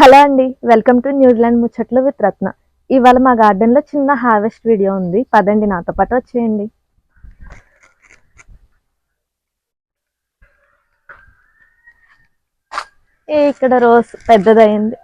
Hello అండి welcome to New Zealand ముచ్చట్లు with Ratna. ఇవాళ మా గార్డెన్లో చిన్న హార్వెస్ట్ వీడియో ఉంది. పదండి నాతో పాటు వచ్చేయండి. ఇక్కడ రోజ్ పెద్దదయింది.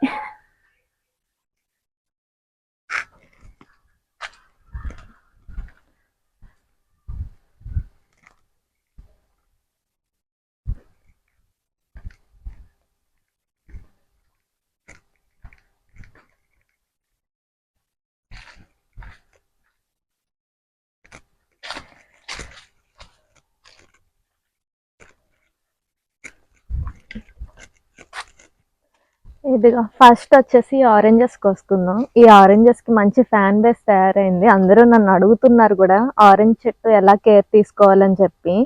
ఇదిగా ఫస్ట్ వచ్చేసి ఆరెంజెస్ కోసుకుందాం. ఈ ఆరెంజెస్కి మంచి ఫ్యాన్ బేస్ తయారైంది. అందరూ నన్ను అడుగుతున్నారు కూడా ఆరెంజ్ చెట్టు ఎలా కేర్ తీసుకోవాలని చెప్పి.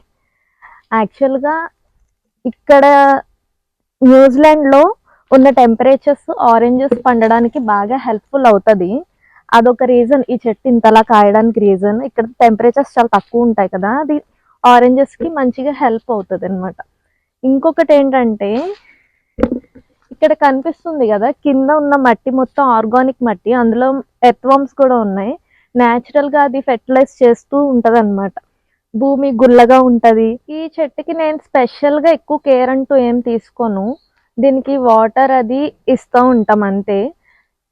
యాక్చువల్గా ఇక్కడ న్యూజిలాండ్లో ఉన్న టెంపరేచర్స్ ఆరెంజెస్ పండడానికి బాగా హెల్ప్ఫుల్ అవుతుంది. అదొక రీజన్ ఈ చెట్టు ఇంతలా కాయడానికి రీజన్ ఇక్కడ టెంపరేచర్స్ చాలా తక్కువ ఉంటాయి కదా. అది ఆరెంజెస్కి మంచిగా హెల్ప్ అవుతుంది అనమాట ఇంకొకటి ఏంటంటే ఇక్కడ కనిపిస్తుంది కదా కింద ఉన్న మట్టి మొత్తం ఆర్గానిక్ మట్టి అందులో ఎర్త్వామ్స్ కూడా ఉన్నాయి. న్యాచురల్గా అది ఫెర్టిలైజ్ చేస్తూ ఉంటుంది అనమాట భూమి గుల్లగా ఉంటది. ఈ చెట్టుకి నేను స్పెషల్గా ఎక్కువ కేర్ అంటూ ఏం తీసుకోను. దీనికి వాటర్ అది ఇస్తూ ఉంటాం అంతే.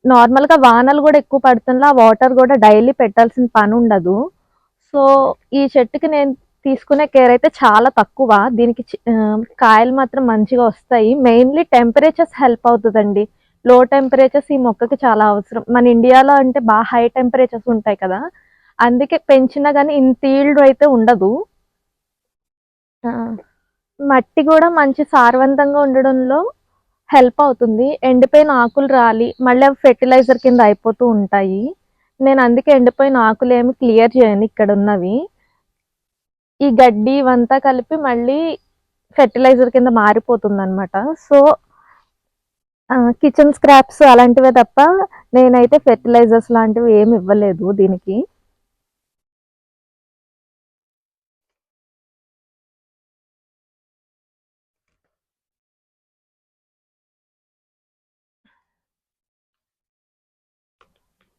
నార్మల్గా వానలు కూడా ఎక్కువ పడుతున్నా వాటర్ కూడా డైలీ పెట్టాల్సిన పని ఉండదు. సో ఈ చెట్టుకి నేను తీసుకునే కేర్ అయితే చాలా తక్కువ. దీనికి చి- కాయలు మాత్రం మంచిగా వస్తాయి. మెయిన్లీ టెంపరేచర్స్ హెల్ప్ అవుతుందండి. లో టెంపరేచర్స్ ఈ మొక్కకి చాలా అవసరం. మన ఇండియాలో అంటే బాగా హై టెంపరేచర్స్ ఉంటాయి కదా. అందుకే పెంచినా కానీ ఇంత ఈల్డ్ అయితే ఉండదు. మట్టి కూడా మంచి సారవంతంగా ఉండడంలో హెల్ప్ అవుతుంది. ఎండిపోయిన ఆకులు రాలి. మళ్ళీ అవి ఫెర్టిలైజర్ కింద అయిపోతూ ఉంటాయి. నేను అందుకే ఎండిపోయిన ఆకులు ఏమి క్లియర్ చేయను ఇక్కడ ఉన్నవి ఈ గడ్డి ఇవంతా కలిపి మళ్ళీ ఫెర్టిలైజర్ కింద మారిపోతుంది అనమాట సో కిచెన్ స్క్రాప్స్ అలాంటివే తప్ప నేనైతే ఫెర్టిలైజర్స్ లాంటివి ఏమి ఇవ్వలేదు దీనికి.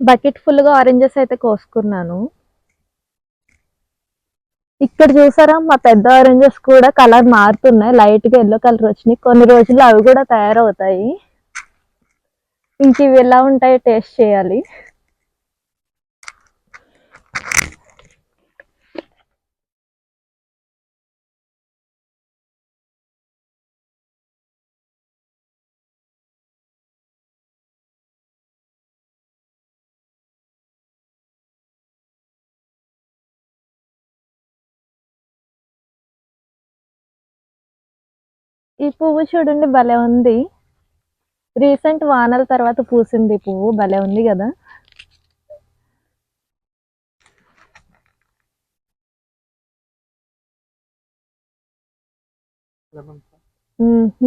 బకెట్ ఫుల్గా ఆరెంజెస్ అయితే కోసుకున్నాను. ఇక్కడ చూసారా మా పెద్ద ఆరెంజెస్ కూడా కలర్ మారుతున్నాయి. లైట్గా ఎల్లో కలర్ వచ్చినాయి. కొన్ని రోజుల్లో అవి కూడా తయారవుతాయి. ఇంక ఇవి ఎలా ఉంటాయో టేస్ట్ చేయాలి. ఈ పువ్వు చూడండి భలే ఉంది. రీసెంట్ వానల తర్వాత పూసింది పువ్వు భలే ఉంది కదా.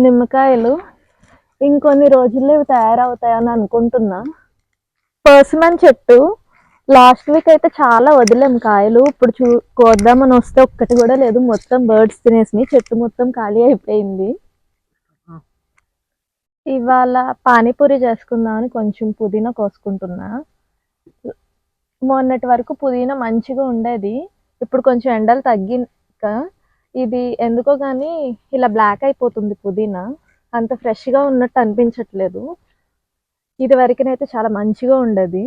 నిమ్మకాయలు. ఇంకొన్ని రోజుల్లో ఇవి తయారవుతాయని అనుకుంటున్నా. పర్సిమన్ చెట్టు. లాస్ట్ వీక్ అయితే చాలా వదిలేం కాయలు. ఇప్పుడు చూ కోద్దామని వస్తే ఒక్కటి కూడా లేదు. మొత్తం బర్డ్స్ తినేసినాయి. చెట్టు మొత్తం ఖాళీ అయిపోయింది. ఇవాళ పానీపూరి చేసుకుందామని కొంచెం పుదీనా కోసుకుంటున్నా. మొన్నటి వరకు పుదీనా మంచిగా ఉండేది. ఇప్పుడు కొంచెం ఎండలు తగ్గిక ఇది ఎందుకో కానీ ఇలా బ్లాక్ అయిపోతుంది పుదీనా. అంత ఫ్రెష్గా ఉన్నట్టు అనిపించట్లేదు. ఇది వరకునైతే చాలా మంచిగా ఉండేది.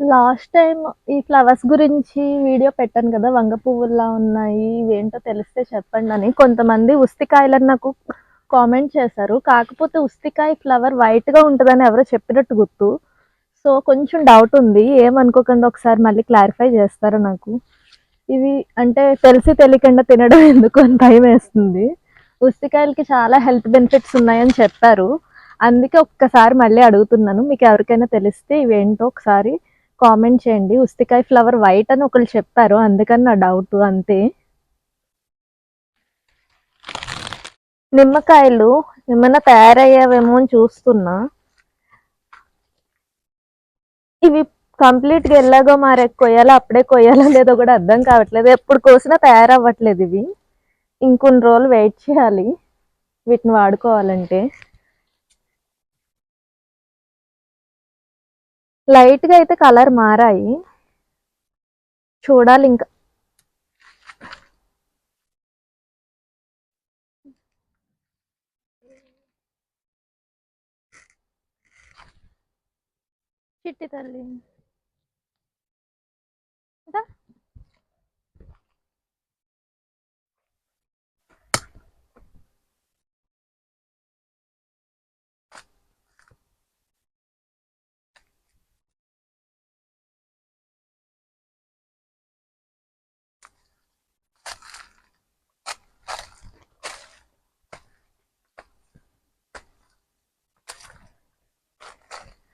లాస్ట్ టైం ఈ ఫ్లవర్స్ గురించి వీడియో పెట్టాను కదా వంగ పువ్వుల్లా ఉన్నాయి ఇవేంటో తెలిస్తే చెప్పండి అని. కొంతమంది ఉస్తికాయలని నాకు కామెంట్ చేశారు. కాకపోతే ఉస్తికాయ ఫ్లవర్ వైట్గా ఉంటుందని ఎవరో చెప్పినట్టు గుర్తు. సో కొంచెం డౌట్ ఉంది. ఏమనుకోకుండా ఒకసారి మళ్ళీ క్లారిఫై చేస్తారు నాకు? ఇవి అంటే తెలిసి తెలియకుండా తినడం ఎందుకు అని భయం వేస్తుంది. ఉస్తికాయలకి చాలా హెల్త్ బెనిఫిట్స్ ఉన్నాయని చెప్పారు. అందుకే ఒక్కసారి మళ్ళీ అడుగుతున్నాను. మీకు ఎవరికైనా తెలిస్తే ఇవేంటో ఒకసారి కామెంట్ చేయండి. ఉస్తికాయ ఫ్లవర్ వైట్ అని ఒకళ్ళు చెప్పారు. అందుకని నా డౌట్ అంతే. నిమ్మకాయలు ఏమైనా తయారయ్యావేమో అని చూస్తున్నా. ఇవి కంప్లీట్గా ఎలాగో మారే కొయ్యాలా? అప్పుడే కొయ్యాలా? లేదో కూడా అర్థం కావట్లేదు. ఎప్పుడు కోసినా తయారవ్వట్లేదు ఇవి. ఇంకొన్ని రోజులు వెయిట్ చేయాలి. వీటిని వాడుకోవాలంటే. లైట్గా అయితే కలర్ మారాయి. చూడాలి ఇంకా. చిట్టి తల్లి.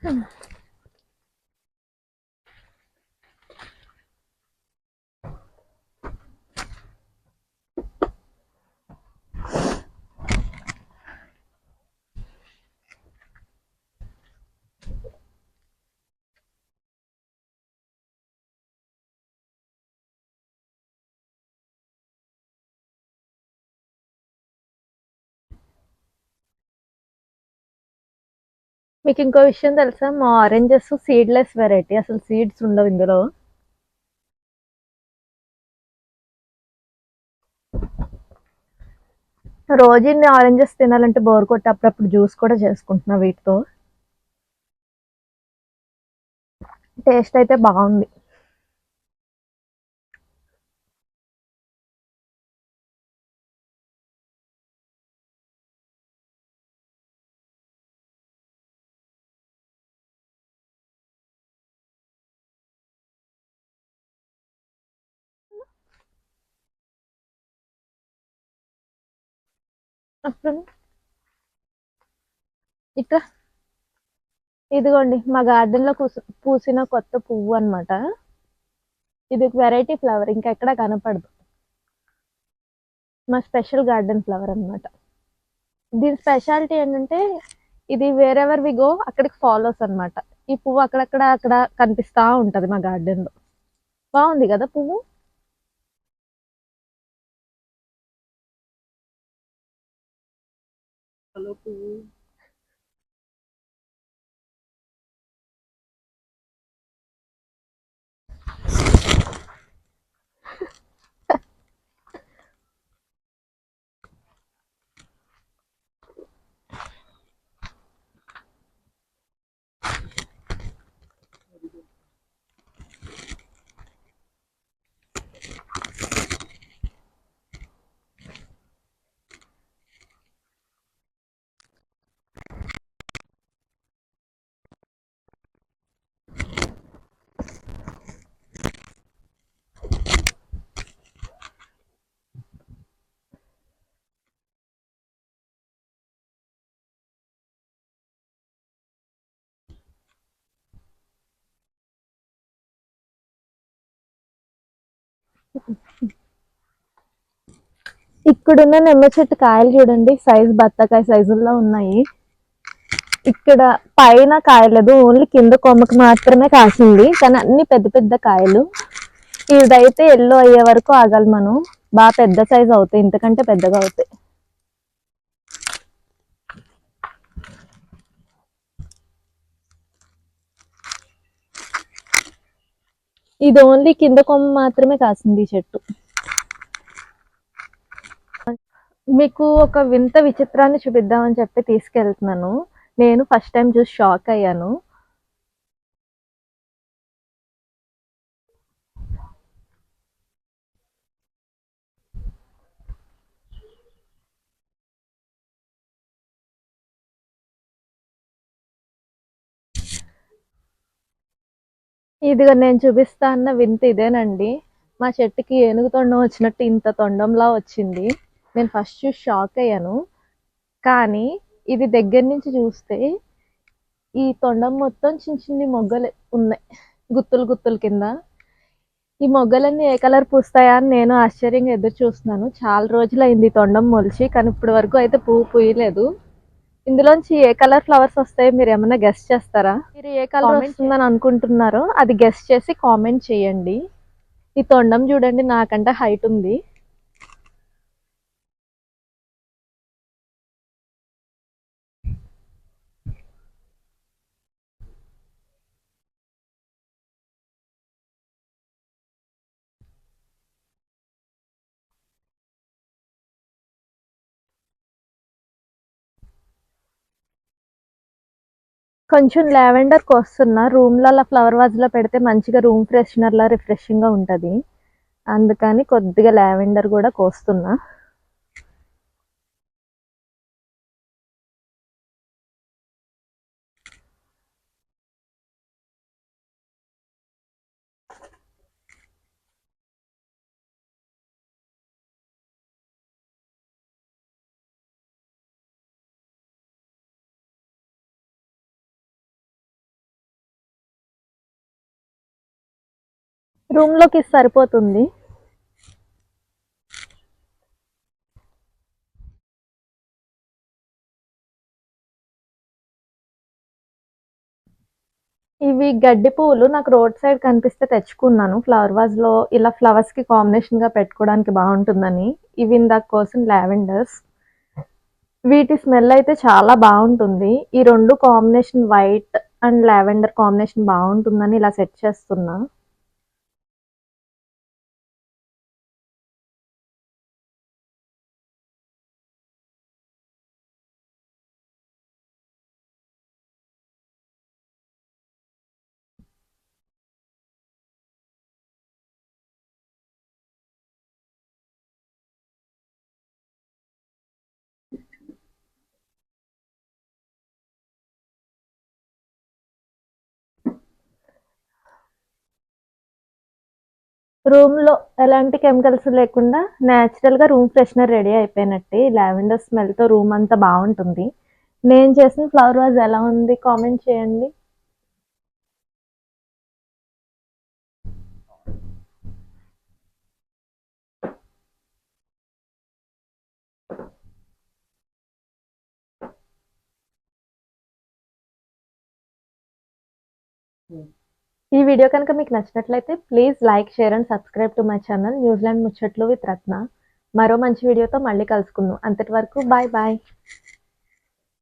嗯。మీకు ఇంకో విషయం తెలుసా? మా ఆరెంజెస్ సీడ్లెస్ వెరైటీ అసలు సీడ్స్ ఉండవు ఇందులో. రోజు ఇన్ని ఆరెంజెస్ తినాలంటే బోర్ కొట్టి అప్పుడప్పుడు జ్యూస్ కూడా చేసుకుంటున్నా వీటితో. టేస్ట్ అయితే బాగుంది. అప్పుడు ఇక్కడ ఇదిగోండి మా గార్డెన్లో పూసిన కొత్త పువ్వు అన్నమాట. ఇది వెరైటీ ఫ్లవర్ ఇంకా ఎక్కడ కనపడదు. మా స్పెషల్ గార్డెన్ ఫ్లవర్ అన్నమాట. దీని స్పెషాలిటీ ఏంటంటే ఇది వేరెవర్ వి గో అక్కడికి ఫాలోస్ అన్నమాట. ఈ పువ్వు అక్కడక్కడ అక్కడ కనిపిస్తా ఉంటది మా గార్డెన్లో బాగుంది కదా పువ్వు? హలో పువ్వు ఇక్కడున్న నిమ్మ చెట్టు కాయలు చూడండి సైజ్ బత్తాకాయ సైజుల్లో ఉన్నాయి. ఇక్కడ పైన కాయలేదు ఓన్లీ కింద కొమ్మకి మాత్రమే కాసింది కానీ అన్ని పెద్ద పెద్ద కాయలు. ఇదైతే ఎల్లో అయ్యే వరకు ఆగాలి మనం. బాగా పెద్ద సైజు అవుతాయి ఇంతకంటే పెద్దగా అవుతాయి. ఇది ఓన్లీ కింద కొమ్మ మాత్రమే కాసింది ఈ చెట్టు. మీకు ఒక వింత విచిత్రాన్ని చూపిద్దామని చెప్పి తీసుకెళ్తున్నాను. నేను ఫస్ట్ టైం చూసి షాక్ అయ్యాను. ఇదిగో నేను చూపిస్తా అన్న వింత ఇదేనండి. మా చెట్టుకి ఏనుగు తొండం వచ్చినట్టు ఇంత తొండంలా వచ్చింది. నేను ఫస్ట్ చూసి షాక్ అయ్యాను. కానీ ఇది దగ్గర నుంచి చూస్తే ఈ తొండం మొత్తం చిన్న చిన్ని మొగ్గలు ఉన్నాయి. గుత్తులు గుత్తుల కింద. ఈ మొగ్గలన్నీ ఏ కలర్ పూస్తాయా అని నేను ఆశ్చర్యంగా ఎదురు చూస్తున్నాను. చాలా రోజులైంది ఈ తొండం మొలిచి కానీ ఇప్పటి వరకు అయితే పువ్వు పూయలేదు. ఇందులోంచి ఏ కలర్ ఫ్లవర్స్ వస్తాయో మీరు ఏమైనా గెస్ట్ చేస్తారా? మీరు ఏ కలర్ వస్తుందని అనుకుంటున్నారో అది గెస్ట్ చేసి కామెంట్ చేయండి. ఈ తొండం చూడండి నాకంటే హైట్ ఉంది. కొంచెం లావెండర్ కోస్తున్నా. రూమ్లో అలా ఫ్లవర్ వాజ్లో పెడితే మంచిగా రూమ్ ఫ్రెషనర్లా రిఫ్రెషింగ్గా ఉంటుంది. అందుకని కొద్దిగా లావెండర్ కూడా కోస్తున్నా. రూమ్లోకి సరిపోతుంది. ఇవి గడ్డి పువ్వులు నాకు రోడ్ సైడ్ కనిపిస్తే తెచ్చుకున్నాను. ఫ్లవర్ వాజ్లో ఇలా ఫ్లవర్స్కి కాంబినేషన్గా పెట్టుకోవడానికి బాగుంటుందని. ఇవి ఇందాక కోసం లావెండర్స్ వీటి స్మెల్ అయితే చాలా బాగుంటుంది. ఈ రెండు combination white and lavender combination బాగుంటుందని ఇలా సెట్ చేస్తున్నా. రూమ్లో ఎలాంటి కెమికల్స్ లేకుండా న్యాచురల్గా రూమ్ ఫ్రెషనర్ రెడీ అయిపోయినట్టు లావెండర్ స్మెల్తో రూమ్ అంతా బాగుంటుంది. నేను చేసిన ఫ్లవర్ వాజ్ ఎలా ఉంది కామెంట్ చేయండి. Hmm. ఈ వీడియో కనుక మీకు నచ్చినట్లయితే please like share and subscribe to my channel New Zealand ముచ్చట్లు విత్ రత్న మరో మంచి వీడియోతో మళ్ళీ కలుసుకుందాం. అంతటి వరకు బాయ్ బాయ్